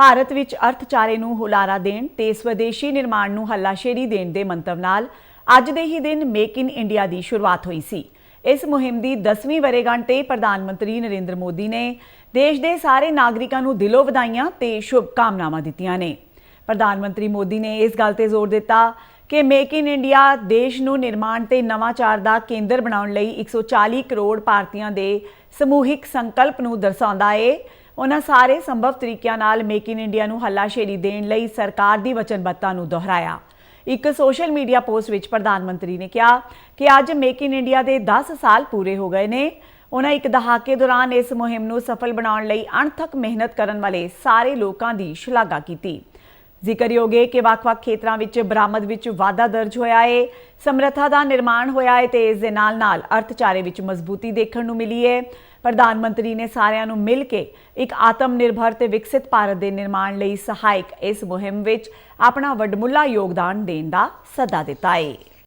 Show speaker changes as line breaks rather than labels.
ਭਾਰਤ ਵਿੱਚ ਅਰਥਚਾਰੇ ਨੂੰ ਹੁਲਾਰਾ ਦੇਣ ਤੇ ਸਵਦੇਸ਼ੀ ਨਿਰਮਾਣ ਨੂੰ ਹੱਲਾਸ਼ੇਰੀ ਦੇਣ ਦੇ ਮੰਤਵ ਨਾਲ ਅੱਜ ਦੇ ਹੀ ਦਿਨ ਮੇਕ ਇਨ ਇੰਡੀਆ ਦੀ ਸ਼ੁਰੂਆਤ ਹੋਈ ਸੀ। ਇਸ ਮੁਹਿੰਮ ਦੀ 10ਵੀਂ ਵਰੇਗੰਢ ਤੇ ਪ੍ਰਧਾਨ ਮੰਤਰੀ ਨਰਿੰਦਰ ਮੋਦੀ ਨੇ ਦੇਸ਼ ਦੇ ਸਾਰੇ ਨਾਗਰਿਕਾਂ ਨੂੰ ਦਿਲੋਂ ਵਧਾਈਆਂ ਤੇ ਸ਼ੁਭ ਕਾਮਨਾਵਾਂ ਦਿੱਤੀਆਂ ਨੇ। ਪ੍ਰਧਾਨ ਮੰਤਰੀ ਮੋਦੀ ਨੇ ਇਸ ਗੱਲ ਤੇ ਜ਼ੋਰ ਦਿੱਤਾ ਕਿ ਮੇਕ ਇਨ ਇੰਡੀਆ ਦੇਸ਼ ਨੂੰ ਨਿਰਮਾਣ ਤੇ ਨਵਾਚਾਰ ਦਾ ਕੇਂਦਰ ਬਣਾਉਣ ਲਈ 140 ਕਰੋੜ ਭਾਰਤੀਆਂ ਦੇ ਸਮੂਹਿਕ ਸੰਕਲਪ ਨੂੰ ਦਰਸਾਉਂਦਾ ਏ। ਉਹਨਾਂ ਸਾਰੇ ਸੰਭਵ ਤਰੀਕਿਆਂ ਨਾਲ ਮੇਕ ਇਨ ਇੰਡੀਆ ਨੂੰ ਹੱਲਾਸ਼ੇਰੀ ਦੇਣ ਲਈ ਸਰਕਾਰ ਦੀ ਵਚਨਬੱਧਤਾ ਨੂੰ ਦੁਹਰਾਇਆ। ਇੱਕ ਸੋਸ਼ਲ ਮੀਡੀਆ ਪੋਸਟ ਵਿੱਚ ਪ੍ਰਧਾਨ ਮੰਤਰੀ ਨੇ ਕਿਹਾ ਕਿ ਅੱਜ ਮੇਕ ਇਨ ਇੰਡੀਆ ਦੇ 10 ਸਾਲ ਪੂਰੇ ਹੋ ਗਏ ਨੇ। ਉਹਨਾਂ ਇੱਕ ਦਹਾਕੇ ਦੌਰਾਨ ਇਸ ਮੁਹਿੰਮ ਨੂੰ ਸਫਲ ਬਣਾਉਣ ਲਈ ਅਣਥੱਕ ਮਿਹਨਤ ਕਰਨ ਵਾਲੇ ਸਾਰੇ ਲੋਕਾਂ ਦੀ ਸ਼ਲਾਘਾ ਕੀਤੀ। ਜ਼ਿਕਰਯੋਗ ਹੈ ਕਿ ਵੱਖ-ਵੱਖ ਖੇਤਰਾਂ ਵਿੱਚ ਬਰਾਮਦ ਵਿੱਚ ਵਾਧਾ ਦਰਜ ਹੋਇਆ ਹੈ, ਸਮਰੱਥਾ ਦਾ ਨਿਰਮਾਣ ਹੋਇਆ ਹੈ ਤੇ ਇਸ ਦੇ ਨਾਲ-ਨਾਲ ਅਰਥਚਾਰੇ ਵਿੱਚ ਮਜ਼ਬੂਤੀ ਦੇਖਣ ਨੂੰ ਮਿਲੀ ਹੈ। ਪ੍ਰਧਾਨ ਮੰਤਰੀ ਨੇ ਸਾਰਿਆਂ ਨੂੰ ਮਿਲ ਕੇ ਇੱਕ ਆਤਮ ਨਿਰਭਰ ਤੇ ਵਿਕਸਿਤ ਭਾਰਤ ਦੇ ਨਿਰਮਾਣ ਲਈ ਸਹਾਇਕ ਇਸ ਮੁਹਿੰਮ ਵਿੱਚ ਆਪਣਾ ਵੱਡਮੁੱਲਾ ਯੋਗਦਾਨ ਦੇਣ ਦਾ ਸੱਦਾ ਦਿੱਤਾ ਹੈ।